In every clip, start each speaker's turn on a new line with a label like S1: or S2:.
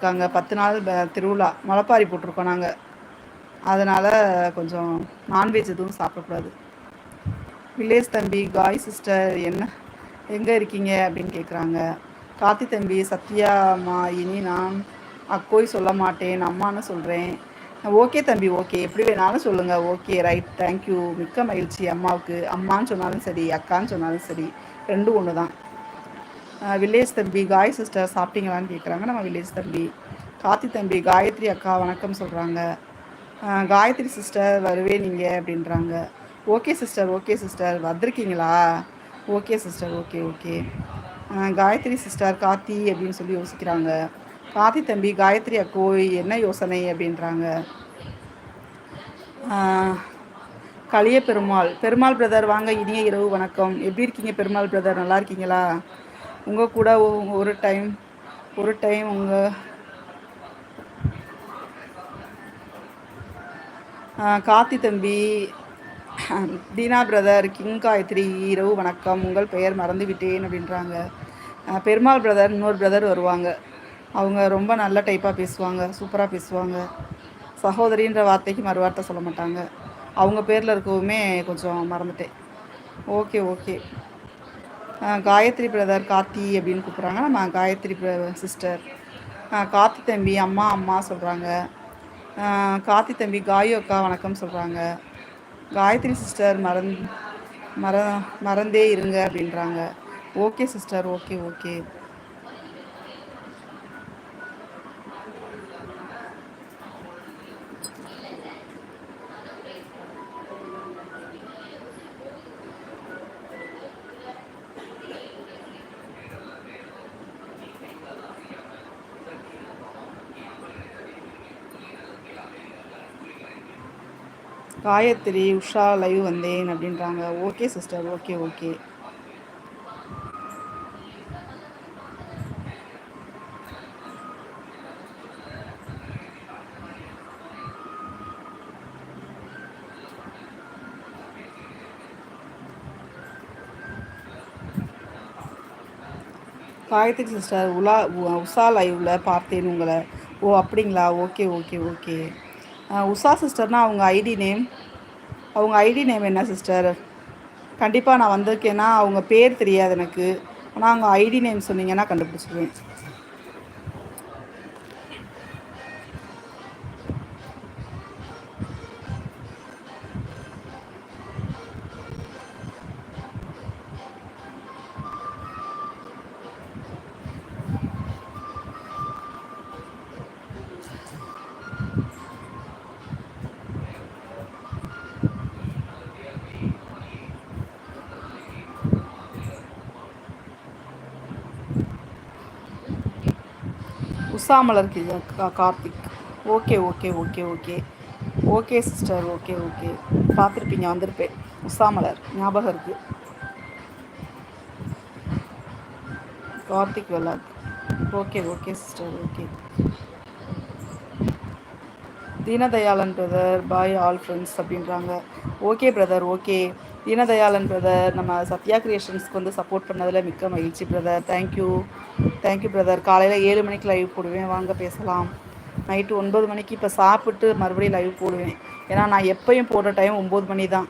S1: இருக்காங்க. பத்து நாள் திருவிழா முளப்பாரி போட்டிருக்கோம் நாங்கள் அதனால் கொஞ்சம் நான்வெஜ் எதுவும் சாப்பிடக்கூடாது. வில்லேஜ் தம்பி காய் சிஸ்டர் என்ன எங்கே இருக்கீங்க அப்படின்னு கேட்குறாங்க காத்தி தம்பி சத்யாமா இனி நான் அக்கோய் சொல்ல மாட்டேன் அம்மான்னு சொல்கிறேன் ஓகே தம்பி ஓகே. எப்படி வேணாலும் சொல்லுங்கள் ஓகே ரைட் தேங்க்யூ மிக்க மகிழ்ச்சி அம்மாவுக்கு. அம்மான்னு சொன்னாலும் சரி அக்கான்னு சொன்னாலும் சரி ரெண்டும் ஒன்று தான் வில்லேஜ் தம்பி காய் சிஸ்டர் சாப்பிட்டீங்களான்னு கேட்குறாங்க நம்ம வில்லேஜ் தம்பி காத்தி தம்பி காயத்ரி அக்கா வணக்கம் சொல்கிறாங்க காயத்ரி சிஸ்டர் வருவே நீங்கள் அப்படின்றாங்க. ஓகே சிஸ்டர் ஓகே சிஸ்டர் வந்திருக்கீங்களா? Okay sister okay okay. Gayathri sister Karthi அப்படின்னு சொல்லி யோசிக்கிறாங்க. காத்தி தம்பி காயத்ரி அக்கோ என்ன யோசனை அப்படின்றாங்க. களிய பெருமாள் பெருமாள் பிரதர் வாங்க இனிய இரவு வணக்கம். எப்படி இருக்கீங்க பெருமாள் பிரதர் நல்லா இருக்கீங்களா? உங்கள் கூட ஒரு டைம் ஒரு டைம் உங்கள் காத்தி தம்பி தீனா பிரதர் கிங் காயத்ரி இரவு வணக்கம் உங்கள் பெயர் மறந்து விட்டேன் அப்படின்றாங்க பெருமாள் பிரதர் இன்னொரு பிரதர் வருவாங்க. அவங்க ரொம்ப நல்ல டைப்பாக பேசுவாங்க சூப்பராக பேசுவாங்க. சகோதரின்ற வார்த்தைக்கு மறுவார்த்தை சொல்ல மாட்டாங்க. அவங்க பேரில் இருக்கவுமே கொஞ்சம் மறந்துட்டேன். Okay okay Gayathri brother Karthi அப்படின்னு கூப்பிட்றாங்க. நம்ம காயத்ரி சிஸ்டர் கார்த்தி தம்பி அம்மா அம்மா சொல்கிறாங்க கார்த்தி தம்பி காயோ அக்கா வணக்கம் சொல்கிறாங்க காயத்ரி சிஸ்டர் மறந் மற மறந்தே இருங்க அப்படின்றாங்க. Okay sister okay okay. Gayathri Usha live வந்தேன் அப்படின்றாங்க. Okay sister okay okay Gayathri sister உலா உஷா லைவில் பார்த்தேன் உங்களை. ஓ அப்படிங்களா? ஓகே ஓகே ஓகே உஷா சிஸ்டர்னால் அவங்க ஐடி நேம் அவங்க ஐடி நேம் என்ன சிஸ்டர் கண்டிப்பாக நான் வந்திருக்கேன்னா அவங்க பேர் தெரியாது எனக்கு. ஆனால் அவங்க ஐடி நேம் சொன்னீங்கன்னா கண்டுபிடிச்சிடுவேன் Usamalar Karthik. Okay okay okay okay. Okay sister. Okay okay. பார்த்துருப்பீங்க வந்திருப்பேன். உசாமலர் ஞாபகம் இருக்குது Karthik வெலாக் okay okay sister. Okay. Deenadayalan brother bye all friends அப்படின்றாங்க. Okay brother okay. Deenadayalan brother நம்ம சத்யா கிரியேஷன்ஸ்க்கு வந்து சப்போர்ட் பண்ணதில் மிக்க மகிழ்ச்சி பிரதர் தேங்க்யூ தேங்க்யூ பிரதர் காலையில் ஏழு மணிக்கு லைவ் போடுவேன். வாங்க பேசலாம். நைட்டு ஒன்பது மணிக்கு இப்போ சாப்பிட்டு மறுபடியும் லைவ் போடுவேன். ஏன்னா நான் எப்பயும் போடுற டைம் ஒம்பது மணி தான்.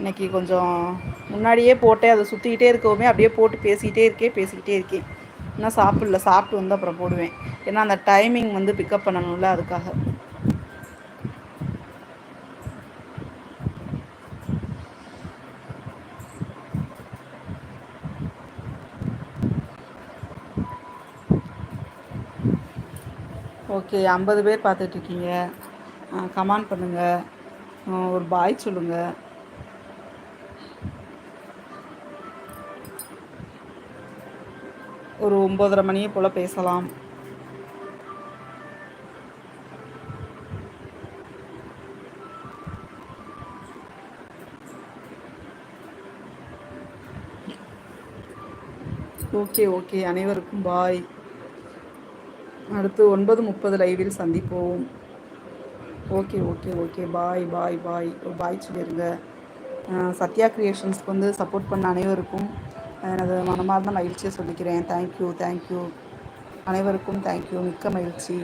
S1: இன்றைக்கி கொஞ்சம் முன்னாடியே போட்டேன். அதை சுற்றிக்கிட்டே இருக்கவுமே அப்படியே போட்டு பேசிக்கிட்டே இருக்கேன் பேசிக்கிட்டே இருக்கேன். இன்னும் சாப்பிடல. சாப்பிட்டு வந்து அப்புறம் போடுவேன். ஏன்னா அந்த டைமிங் வந்து பிக்கப் பண்ணணும்ல அதுக்காக. ஓகே ஐம்பது பேர் பார்த்துட்ருக்கீங்க. கமெண்ட் பண்ணுங்கள் ஒரு பாய் சொல்லுங்கள் ஒரு ஒம்பதரை மணியை போல் பேசலாம். Okay okay. அனைவருக்கும் பாய். அடுத்து ஒன்பது முப்பது லைவில் சந்திப்போம். Okay okay okay bye bye bye bye சொல்லிடுங்க சத்யா க்ரியேஷன்ஸ்க்கு வந்து சப்போர்ட் பண்ண அனைவருக்கும் எனது மனமார்ந்த மகிழ்ச்சியை சொல்லிக்கிறேன். தேங்க்யூ தேங்க்யூ அனைவருக்கும் தேங்க்யூ மிக்க மகிழ்ச்சி.